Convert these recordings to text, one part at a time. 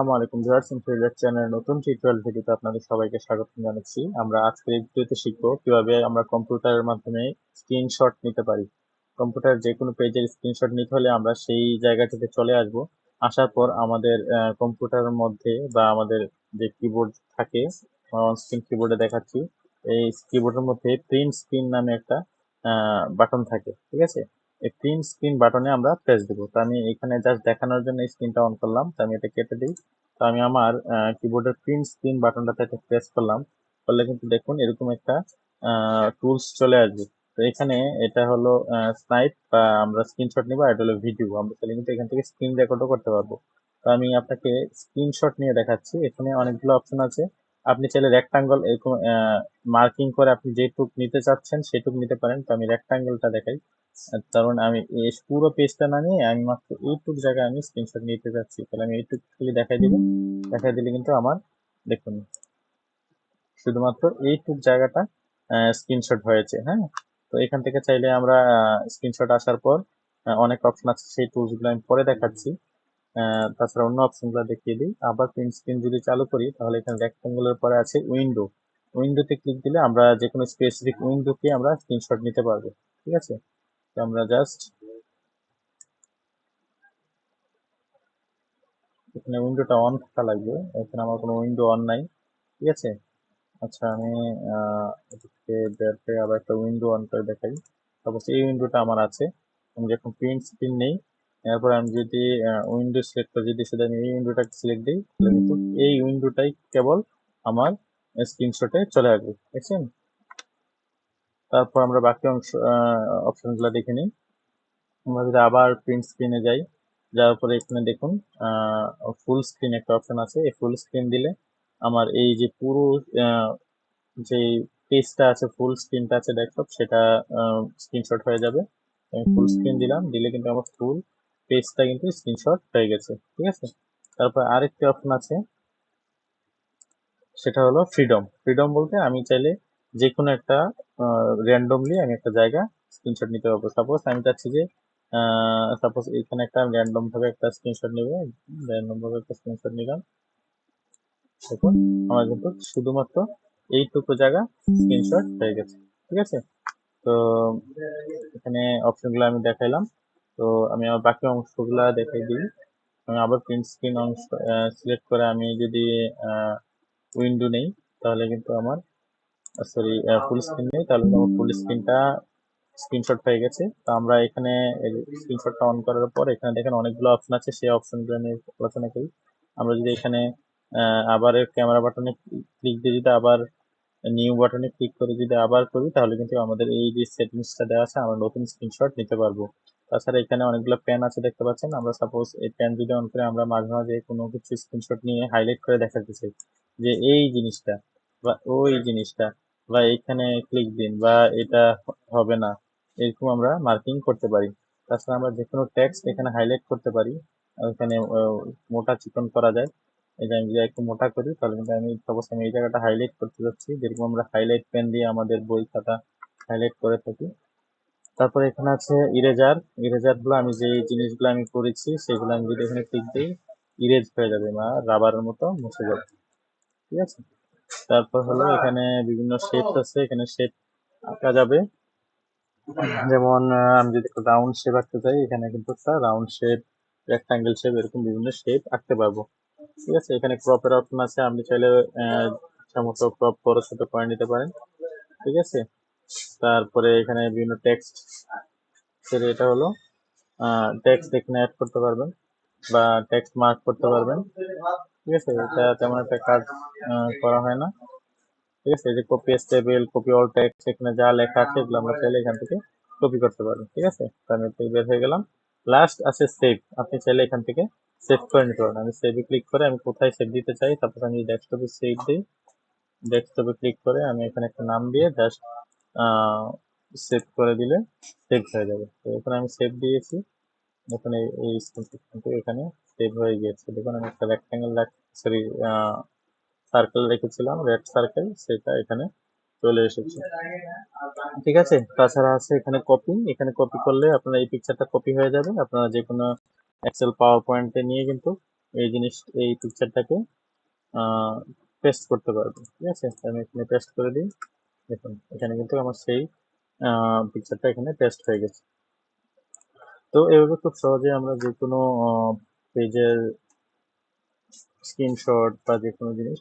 আসসালামু আলাইকুম viewers infinite চ্যানেলের নতুন টিউটোরিয়াল ভিডিওতে আপনাদের সবাইকে স্বাগত জানাচ্ছি। আমরা আজকের এই ভিডিওতে শিখব কীভাবে আমরা কম্পিউটারের মাধ্যমে স্ক্রিনশট নিতে পারি। কম্পিউটার যে কোনো পেজের স্ক্রিনশট নিতে হলে আমরা সেই জায়গাটিতে চলে আসব। আসার পর আমাদের কম্পিউটারের মধ্যে বা আমাদের যে কিবোর্ড থাকে স্ক্রিন কিবোর্ডে দেখাচ্ছি, এই কিবোর্ডের মধ্যে প্রিন্ট স্ক্রিন নামে একটা বাটন থাকে, ঠিক আছে? এই প্রিন্ট স্ক্রিন বাটনে আমরা প্রেস দেবো। তো আমি এখানে জাস্ট দেখানোর জন্য স্ক্রিনটা অন করলাম। তো আমি এটা কেটে দিই। তো আমি আমার কিবোর্ডের প্রিন্ট স্ক্রিন বাটনটাতে একটা প্রেস করলাম। করলে কিন্তু দেখুন এরকম একটা টুলস চলে আসবে। তো এখানে এটা হলো স্নাইপ বা আমরা স্ক্রিনশট নিব এটা হলো ভিডিও আমরা তাহলে কিন্তু এখান থেকে স্ক্রিন রেকর্ডও করতে পারব। তো আমি আপনাকে স্ক্রিনশট নিয়ে দেখাচ্ছি। এখানে অনেকগুলো অপশন আছে। আপনি চাইলে রেক্টাঙ্গল এরকম মার্কিং করে আপনি যেটুক নিতে চাচ্ছেন সেটুক নিতে পারেন। তো আমি রেক্টাঙ্গেলটা দেখাই। কারণ আমি এই পুরো পেজটা না নিয়ে আমি মাত্র এইটুক জায়গায় আমি স্ক্রিনশট নিতে চাচ্ছি তাহলে আমি এইটুক খালি দেখাই দিব। দেখাই দিলে কিন্তু আমার, দেখুন, শুধুমাত্র এইটুক জায়গাটা স্ক্রিনশট হয়েছে হ্যাঁ? তো এখান থেকে চাইলে আমরা স্ক্রিনশট আসার পর অনেক অপশন আছে। সেই টুলসগুলো আমি পরে দেখাচ্ছি। তাছাড়া অন্য অপশনগুলো দেখিয়ে দিই। আবার প্রিন্ট স্ক্রিন যদি চালু করি, তাহলে এখানে রেক্টাঙ্গুলার পরে আছে উইন্ডো উইন্ডোতে ক্লিক দিলে আমরা যে কোনো স্পেসিফিক উইন্ডোকে আমরা স্ক্রিনশট নিতে পারব। ঠিক আছে? তো আমরা জাস্ট এখানে উইন্ডোটা অন থাকা লাগবে। এখানে আমার কোনো উইন্ডো অন নাই। ঠিক আছে? আচ্ছা আমি আবার একটা উইন্ডো অন করে দেখাই। তারপর এই উইন্ডোটা আমার আছে। আমি যখন প্রিন্ট স্ক্রিন নেই এরপর আমি যদি উইন্ডো সিলেক্ট করে যদি সেটা আমি এই উইন্ডোটাকে সিলেক্ট দিই, তাহলে কিন্তু এই উইন্ডোটাই কেবল আমার স্ক্রিনশটে চলে আসবে, দেখছেন? তারপর আমরা বাকি অংশ অপশনগুলো দেখে নিই। আমরা যদি আবার প্রিন্ট স্ক্রিনে যাই, যাওয়ার পরে এখানে দেখুন ফুল স্ক্রিন একটা অপশন আছে। এই ফুল স্ক্রিন দিলে আমার এই যে পুরো যে পেজটা আছে ফুল স্ক্রিনটা আছে ডেস্কটপ সেটা স্ক্রিনশট হয়ে যাবে। আমি ফুল স্ক্রিন দিলাম, দিলে কিন্তু আমার ফুল পেজটা কিন্তু স্ক্রিনশট হয়ে গেছে, ঠিক আছে? তারপর আরেকটি অপশন আছে, সেটা হলো ফ্রিডম ফ্রিডম বলতে আমি চাইলে যে কোনো একটা র্যান্ডমলি আমি একটা জায়গা স্ক্রিনশট নিতে পারব। সাপোজ আমি চাচ্ছি যে সাপোজ এখানে একটা র্যান্ডম ভাবে একটা স্ক্রিনশট নেব র্যান্ডম ভাবে একটা স্ক্রিনশট নিলাম। দেখুন, আমার কিন্তু শুধুমাত্র এইটুকু জায়গা স্ক্রিনশট হয়ে গেছে, ঠিক আছে? তো এখানে অপশনগুলো আমি দেখাইলাম। তো আমি আমার বাকি অংশগুলো দেখাই দিই। আমি আবার প্রিন্ট স্ক্রিন অংশ সিলেক্ট করে আমি যদি উইন্ডো নেই, তাহলে কিন্তু আমার সরি ফুল স্ক্রিন নেই, তাহলে আমার ফুল স্ক্রিনটা স্ক্রিনশট হয়ে গেছে। তো আমরা এখানে স্ক্রিনশটটা অন করার পর এখানে দেখেন অনেকগুলো অপশন আছে, সেই অপশনগুলো নিয়ে আলোচনা করি। আমরা যদি এখানে আবার ক্যামেরা বাটনে ক্লিক দিয়ে যদি আবার নিউ বাটনে ক্লিক করে যদি আবার করি, তাহলে কিন্তু আমাদের এই যে সেটিংসটা দেওয়া আছে, আমরা নতুন স্ক্রিনশট নিতে পারব। তাছাড়া এখানে অনেকগুলো প্যান আছে দেখতে পাচ্ছেন। আমরা সাপোজ এই প্যান যদি অন করে আমরা মাঝে মাঝে কোনো কিছু স্ক্রিনশট নিয়ে হাইলাইট করে দেখাতে চাই যে এই জিনিসটা বা ওই জিনিসটা বা এখানে ক্লিক দিন বা এটা হবে না, এরকম আমরা মার্কিং করতে পারি। তাছাড়া আমরা যে কোনো টেক্সট এখানে হাইলাইট করতে পারি। এখানে মোটা চিকন করা যায়। যে আমি যদি একটু মোটা করি, তাহলে কিন্তু আমি সাপোজ আমি এই জায়গাটা হাইলাইট করতে যাচ্ছি। যেরকম আমরা হাইলাইট পেন দিয়ে আমাদের বই খাতা হাইলাইট করে থাকি। তারপরে এখানে আছে ইরেজার ইরেজারগুলো আমি যে জিনিসগুলো আমি করেছি, সেগুলো আমি যদি এখানে ক্লিক দিই ইরেজ হয়ে যাবে বা রাবারের মতো মুছে যাবে। ঠিক আছে? তারপর হলো এখানে বিভিন্ন শেপ আছে, এখানে শেপ আঁকা যাবে। যেমন আমি যদি রাউন্ড শেপ আঁকতে চাই, এখানে কিন্তু একটা রাউন্ড শেপ রেক্টাঙ্গেল শেপ এরকম বিভিন্ন শেপ আঁকতে পারব। ঠিক আছে? এখানে ক্রপের অপশন আছে, আপনি চাইলে ইচ্ছা মতো ক্রপ বড় ছোট করে নিতে পারেন। ঠিক আছে? তারপরে এখানে বিভিন্ন টেক্সট এটা হলো টেক্সট এখানে অ্যাড করতে পারবেন বা টেক্সট মার্ক করতে পারবেন। ঠিক আছে? এটা তেমন একটা কাজ করা হয় না। ঠিক আছে? যে copy stable copy all text এখানে যা লেখা আছে এগুলো আমরা চাইলে এখান থেকে কপি করতে পারবেন ঠিক আছে? আমি বের হয়ে গেলাম। লাস্ট আছে সেভ আপনি চাইলে এখান থেকে সেভ করে নিতে পারেন। আমি সেভে ক্লিক করে আমি কোথায় সেভ দিতে চাই, তারপর আমি ডেস্কটপে সেভ দিই। ডেস্কটপে ক্লিক করে আমি এখানে একটা নাম দিয়ে জাস্ট সেভ করে দিলে সেভ হয়ে যাবে। তো এখানে আমি সেভ দিয়েছি। এখানে এই কিন্তু এখানে সেভ হয়ে গিয়েছে। দেখুন, আমি একটা রেক্ট্যাঙ্গেল সরি সার্কেল রেখেছিলাম রেড সার্কেল সেটা এখানে চলে এসেছে। ঠিক আছে? তাছাড়া আছে এখানে কপি এখানে কপি করলে আপনার এই পিকচারটা কপি হয়ে যাবে। আপনারা যে কোনো এক্সেল পাওয়ার পয়েন্টে নিয়ে কিন্তু এই জিনিস, এই পিকচারটাকে পেস্ট করতে পারব ঠিক আছে? আমি এখানে পেস্ট করে দিই। দেখুন, এখানে কিন্তু আমার সেই পিকচারটা এখানে পেস্ট হয়ে গেছে। তো এভাবে খুব সহজে আমরা যে কোনো পেজের স্ক্রিনশট বা যে কোনো জিনিস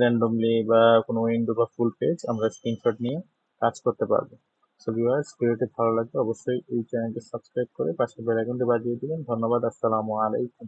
র্যান্ডমলি বা কোনো উইন্ডো বা ফুল পেজ আমরা স্ক্রিনশট নিয়ে কাজ করতে পারব। সো ভিউয়ার্স ভিডিওটি ভালো লাগলে অবশ্যই এই চ্যানেলটি সাবস্ক্রাইব করে পাশে বেল আইকনটি বাজিয়ে দিবেন। ধন্যবাদ, আসসালামু আলাইকুম।